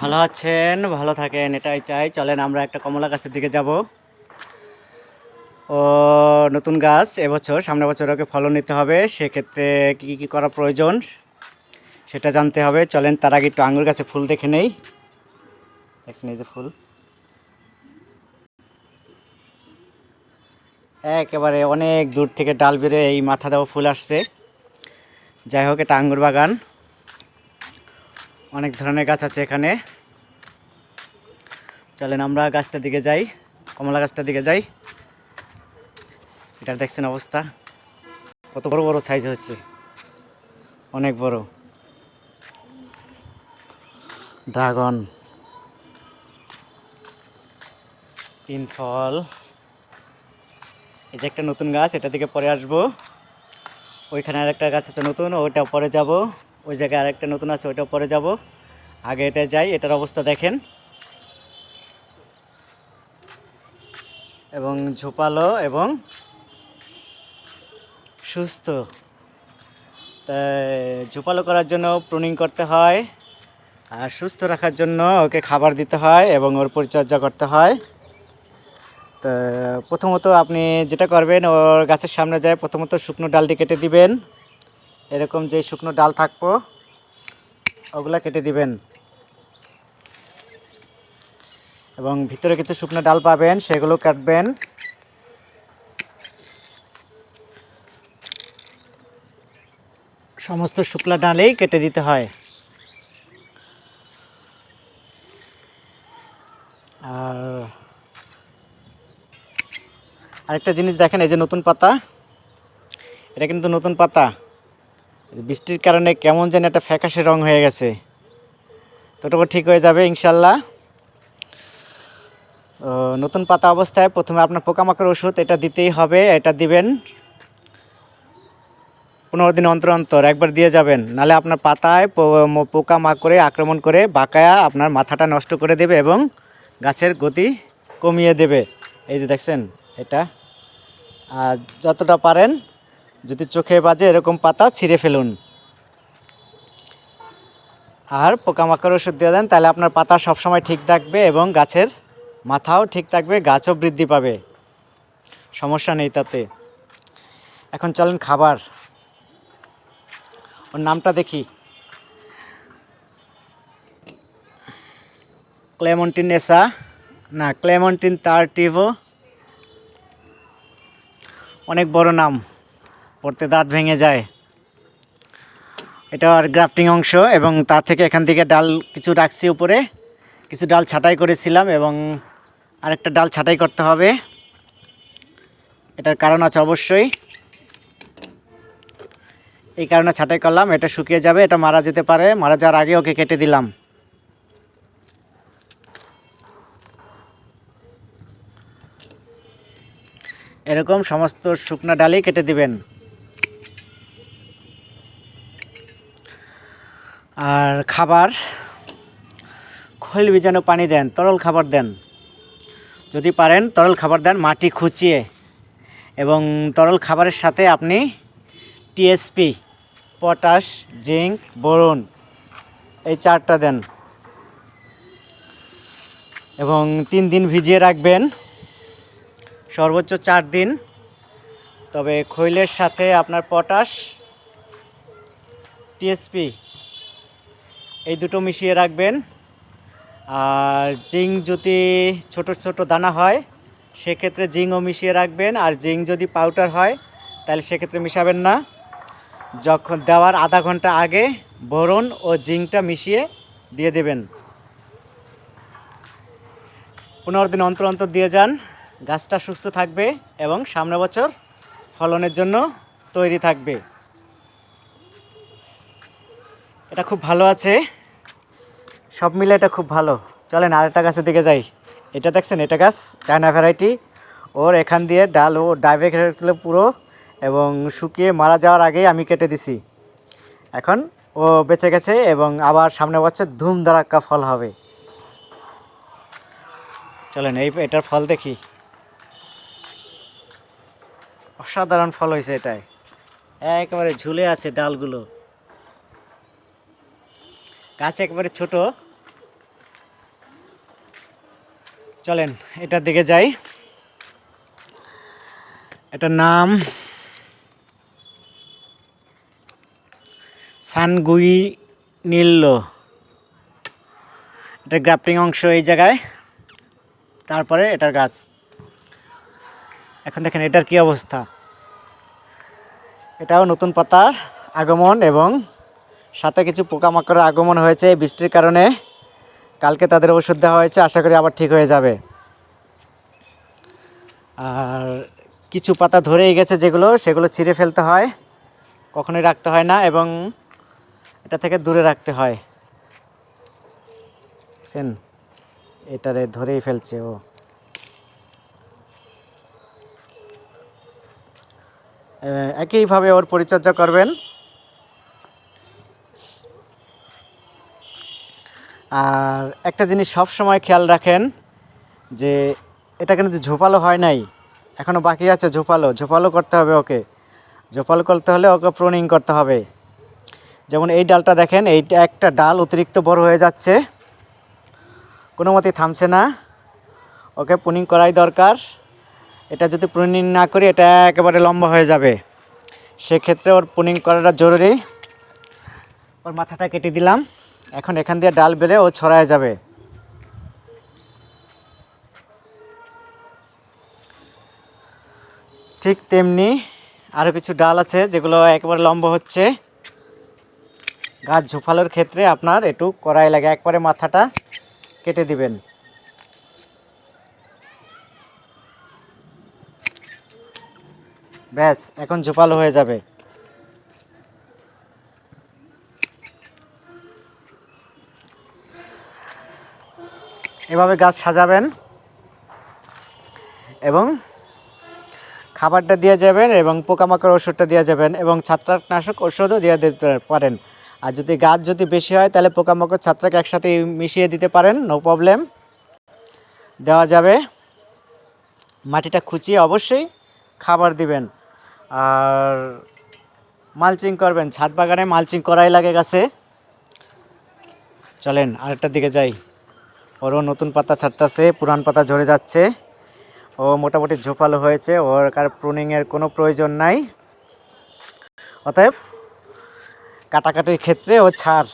ভালো আছেন? ভালো থাকেন, এটাই চাই। চলেন, আমরা একটা কমলা গাছের দিকে যাব। ও, নতুন গাছ, এবছর, সামনের বছর ওকে ফলন নিতে হবে। সেক্ষেত্রে কী কী করা প্রয়োজন? সেটা জানতে হবে। চলেন, তার আগে একটু আঙুর গাছে ফুল দেখে নেই। দেখছেন এই যে ফুল। একেবারে অনেক দূর থেকে ডাল বেড়ে এই মাথা দেওয়া ফুল আসছে। যাই হোক, এটা আঙ্গুর বাগান। অনেক ধরনের গাছ আছে এখানে। চলেন আমরা গাছটার দিকে যাই, কমলা গাছটার দিকে যাই। এটা দেখছেন অবস্থা। কত বড় বড় সাইজ হচ্ছে অনেক বড়। ড্রাগন। তিন ফল। এই যে একটা নতুন গাছ এটা দিকে পরে আসব। ওইখানে আর একটা গাছ আছে নতুন, ওইটা পরে যাব। ওই জায়গায় আরেকটা নতুন আছে ওইটা পরে যাব। আগে এটা যাই, এটার অবস্থা দেখেন। এবং ঝোপালো এবং সুস্থ। তাই ঝোপালো করার জন্য প্রুনিং করতে হয়, আর সুস্থ রাখার জন্য ওকে খাবার দিতে হয় এবং ওর পরিচর্যা করতে হয়। তো, প্রথমত আপনি যেটা করবেন, ওর গাছের সামনে যায় প্রথমত শুকনো ডালটি কেটে দিবেন। এরকম যে শুকনো ডাল থাকব, ওগুলা কেটে দিবেন। এবং ভিতরে কিছু শুকনো ডাল পাবেন, সেগুলো কাটবেন। সমস্ত শুকলা ডালেই কেটে দিতে হয়। আর আরেকটা জিনিস দেখেন, এই যে নতুন পাতা। এটা কিন্তু নতুন পাতা। বৃষ্টির কারণে কেমন যেন একটা ফ্যাকাশে রং হয়ে গেছে। তোটুকু ঠিক হয়ে যাবে, ইনশাল্লাহ। নতুন পাতা অবস্থায় প্রথমে আপনার পোকামাকড় ওষুধ, এটা দিতেই হবে, এটা দিবেন। পনেরো দিন অন্তর অন্তর একবার দিয়ে যাবেন, নালে আপনার পাতায় পো- ম- পোকামাকড়ে আক্রমণ করে বাঁকায়া আপনার মাথাটা নষ্ট করে দেবে এবং গাছের গতি কমিয়ে দেবে। এই যে দেখছেন, এটা। আর যতটা পারেন যদি চোখে বাজে এরকম পাতা ছিঁড়ে ফেলুন। আর পোকামাকড় ওষুধ দিয়ে দেন, তাহলে আপনার পাতা সবসময় ঠিক থাকবে এবং গাছের মাথাও ঠিক থাকবে, গাছও বৃদ্ধি পাবে। সমস্যা নেই তাতে। এখন চলেন খাবার। ওর নামটা দেখি। ক্লেমন্টিন এসা। না, ক্লেমন্টিন তার্টিভো অনেক বড় নাম। পড়তে দাঁত ভেঙে যায়। এটা আর গ্রাফটিং অংশ এবং তার থেকে এখান থেকে ডাল কিছু রাখছি উপরে। কিছু ডাল ছাঁটাই করেছিলাম এবং আরেকটা ডাল ছাঁটাই করতে হবে। এটার কারণ আছে অবশ্যই। এই কারণে ছাঁটাই করলাম, এটা শুকিয়ে যাবে, এটা মারা যেতে পারে। মারা যাওয়ার আগে ওকে কেটে দিলাম। এরকম সমস্ত শুকনো ডালই কেটে দিবেন। আর খাবার খৈল বীজাণু পানি দেন, তরল খাবার দেন। যদি পারেন, তরল খাবার দেন, মাটি খুঁচিয়ে। এবং তরল খাবারের সাথে আপনি টিএসপি, পটাশ জিঙ্ক বোরন, এই চারটা দেন। এবং তিন দিন ভিজিয়ে রাখবেন। সর্বোচ্চ চার দিন। তবে খৈলের সাথে আপনার পটাশ, টিএসপি এই দুটো মিশিয়ে রাখবেন। আর জিঙ্ক যদি ছোট ছোট দানা হয়, সেক্ষেত্রে জিঙ্কও মিশিয়ে রাখবেন। আর জিঙ্ক যদি পাউডার হয়, তাহলে সেক্ষেত্রে মিশাবেন না। যখন দেওয়ার আধা ঘণ্টা আগে বোরন ও জিঙ্কটা মিশিয়ে দিয়ে দেবেন। পনেরো দিন অন্তর অন্তর দিয়ে যান। গাছটা সুস্থ থাকবে এবং সামনের বছর ফলনের জন্য তৈরি থাকবে। এটা খুব ভালো আছে। সব মিলে এটা খুব ভালো। চলেন আরেকটা গাছের দিকে যাই। এটা দেখছেন, এটা গাছ, চায়না ভ্যারাইটি। ওর এখান দিয়ে ডাল ও ডাইভে খেয়েছিল পুরো এবং শুকিয়ে মারা যাওয়ার আগেই আমি কেটে দিছি। এখন ও বেঁচে গেছে এবং আবার সামনে বছর ধুম ধারাক্কা ফল হবে। চলেন এই এটার ফল দেখি। অসাধারণ ফল হয়েছে এটাই একেবারে ঝুলে আছে ডালগুলো। গাছ একেবারে ছোট। চলেন এটার দিকে যাই। এটার নাম সানগুই নীল্য এটা গ্রাফটিং অংশ এই জায়গায়, তারপরে এটার গাছ। এখন দেখেন, এটার কি অবস্থা? এটাও নতুন পাতার আগমন এবং সাথে কিছু পোকামাকড়ের আগমন হয়েছে বৃষ্টির কারণে। কালকে তাদের ওষুধ দেওয়া হয়েছে, আশা করি আবার ঠিক হয়ে যাবে। আর কিছু পাতা ধরেই গেছে যেগুলো, সেগুলো ছিঁড়ে ফেলতে হয়, কখনোই রাখতে হয় না এবং এটা থেকে দূরে রাখতে হয়। বুঝছেন এটারে ধরেই ফেলছে ও। একইভাবে ওর পরিচর্যা করবেন। আর একটা জিনিস সব সময় খেয়াল রাখেন যে এটা কিন্তু ঝোপালো হয় নাই এখনও বাকি আছে ঝোপালো। ঝোপালো করতে হবে ওকে। ঝোপালো করতে হলে ওকে প্রোনিং করতে হবে। যেমন এই ডালটা দেখেন এইটা একটা ডাল অতিরিক্ত বড় হয়ে যাচ্ছে। কোনো মতেই থামছে না। ওকে প্রুনিং করাই দরকার। এটা যদি প্রুনিং না করি, এটা একেবারে লম্বা হয়ে যাবে। সেক্ষেত্রে ওর প্রুনিং করাটা জরুরি। ওর মাথাটা কেটে দিলাম। এখন এখান দিয়ে ডাল বেলে ও ছড়ায় যাবে। ঠিক তেমনি আরও কিছু ডাল আছে যেগুলো একেবারে লম্বা হচ্ছে। গাছ ঝোপালোর ক্ষেত্রে আপনার একটু কড়াই লাগে, একবারে মাথাটা কেটে দিবেন। ব্যাস, এখন ঝোপালো হয়ে যাবে। এভাবে গাছ সাজাবেন এবং খাবারটা দিয়ে যাবেন এবং পোকামাকড় ওষুধটা দিয়ে যাবেন এবং ছত্রাকনাশক ওষুধও দিয়ে দিতে পারেন। আর যদি গাছ যদি বেশি হয়, তাহলে পোকামাকড়, ছত্রাক একসাথে মিশিয়ে দিতে পারেন নো প্রবলেম দেওয়া যাবে। মাটিটা খুঁচিয়ে অবশ্যই খাবার দিবেন। আর মালচিং করবেন। ছাদ বাগানে মালচিং করাই লাগে গাছে। চলেন আরেকটার দিকে যাই। ওরও নতুন পাতা ছাড়তেছে, পুরান পাতা ঝরে যাচ্ছে। ও মোটামুটি ঝোপালো হয়েছে, ওর কার প্রুনিংয়ের কোনো প্রয়োজন নাই। অতএব কাটাকাটির ক্ষেত্রে ও ছাড়।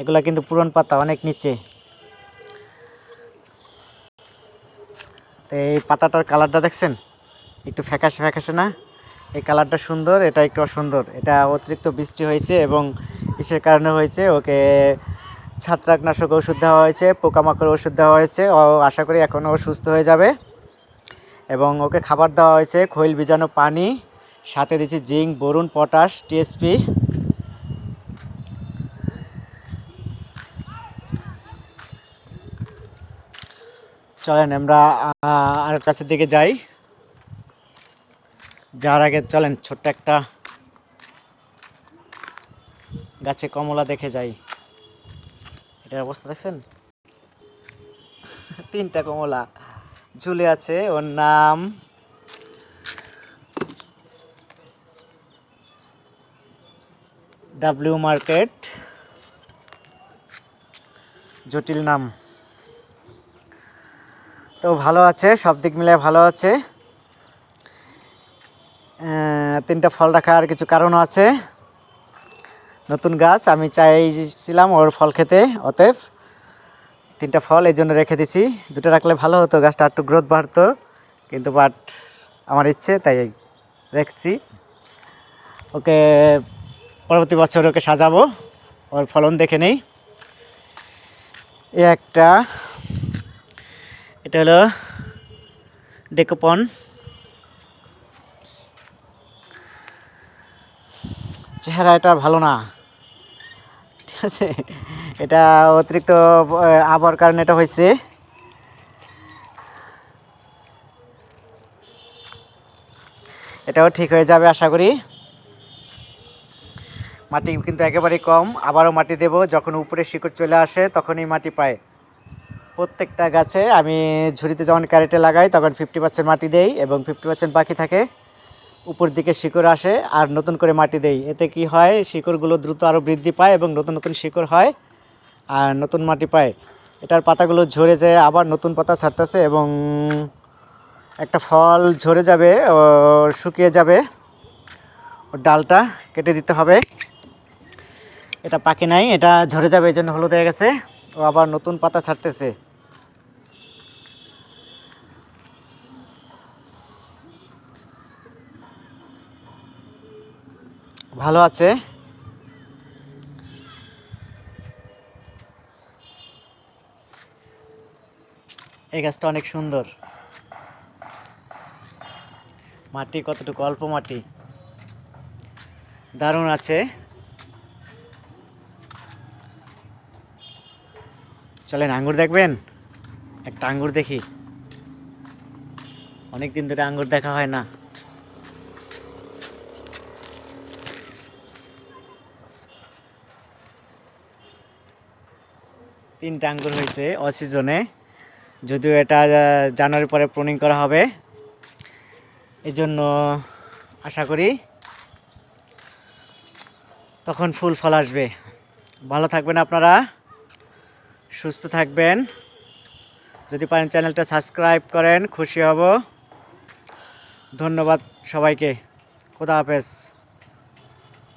এগুলা কিন্তু পুরান পাতা, অনেক নিচে। তো এই পাতাটার কালারটা দেখছেন? একটু ফ্যাকাশে ফ্যাকাশে না? এই কালারটা সুন্দর, এটা একটু অসুন্দর। এটা অতিরিক্ত বৃষ্টি হয়েছে এবং ইসের কারণে হয়েছে, ওকে ছত্রাকনাশক ওষুধ দেওয়া হয়েছে, পোকামাকড় ওষুধ দেওয়া হয়েছে। ও আশা করি এখন ও সুস্থ হয়ে যাবে। এবং ওকে খাবার দেওয়া হয়েছে, খৈল বীজাণু পানি, সাথে দিচ্ছি জিঙ্ক, বরুণ, পটাশ, টিএসপি। চলেন আমরা আর কাছের দিকে যাই। যাওয়ার আগে চলেন ছোট্ট একটা গাছে কমলা দেখে যাই। এটার অবস্থা দেখছেন? তিনটা কমলা। ঝুলে আছে, ওর নাম? ডাব্লিউ মার্কেট জটিল নাম। তো ভালো আছে, সব দিক মিলে ভালো আছে। তিনটা ফল রাখার কিছু কারণও আছে। নতুন গাছ, আমি চাইছিলাম ওর ফল খেতে, অতএব তিনটা ফল এই জন্য রেখে দিছি। দুটো রাখলে ভালো হতো, গাছটা একটু গ্রোথ বাড়তো, কিন্তু বাট আমার ইচ্ছে, তাই রেখেছি। ওকে, পরবর্তী বছর ওকে সাজাবো, ওর ফলন দেখে নেই। এ একটা, এটা হলো ডেকোপন। চেহারা এটা ভালো না। ঠিক আছে? এটা অতিরিক্ত আবহাওয়ার কারণে এটা হয়েছে। এটাও ঠিক হয়ে যাবে আশা করি। মাটি কিন্তু একেবারেই কম, আবারও মাটি দেব। যখন উপরে শিকড় চলে আসে, তখনই মাটি পায়। প্রত্যেকটা গাছে আমি ঝুড়িতে যখন ক্যারেটে লাগাই, তখন ফিফটি পার্সেন্ট মাটি দেই এবং ফিফটি পার্সেন্ট বাকি থাকে। উপর দিকে শিকড় আসে আর নতুন করে মাটি দেই। এতে কি হয়, শিকড়গুলো দ্রুত আরও বৃদ্ধি পায় এবং নতুন নতুন শিকড় হয় আর নতুন মাটি পায়। এটার পাতাগুলো ঝরে যায় আবার নতুন পাতা ছাড়তেছে এবং একটা ফল ঝরে যাবে, ও, শুকিয়ে যাবে। ওর ডালটা কেটে দিতে হবে। এটা পাকে নাই, এটা ঝরে যাবে, এই জন্য হলুদ হয়ে গেছে। ও আবার নতুন পাতা ছাড়তেছে। ভালো আছে। এই গাছটা অনেক সুন্দর। মাটি কতটুকু? অল্প মাটি। দারুণ আছে। চলেন আঙ্গুর দেখবেন? একটা আঙ্গুর দেখি। অনেক দিন ধরে আঙ্গুর দেখা হয় না। তিনটা আঙ্গুর হয়েছে অসিজনে। যদিও এটা জানুয়ারি পরে প্রুনিং করা হবে। এই জন্য আশা করি তখন ফুল ফল আসবে। ভালো থাকবেন আপনারা, সুস্থ থাকবেন। যদি পারেন চ্যানেলটা সাবস্ক্রাইব করেন, খুশি হব। ধন্যবাদ সবাইকে। খোদা হাফেজ।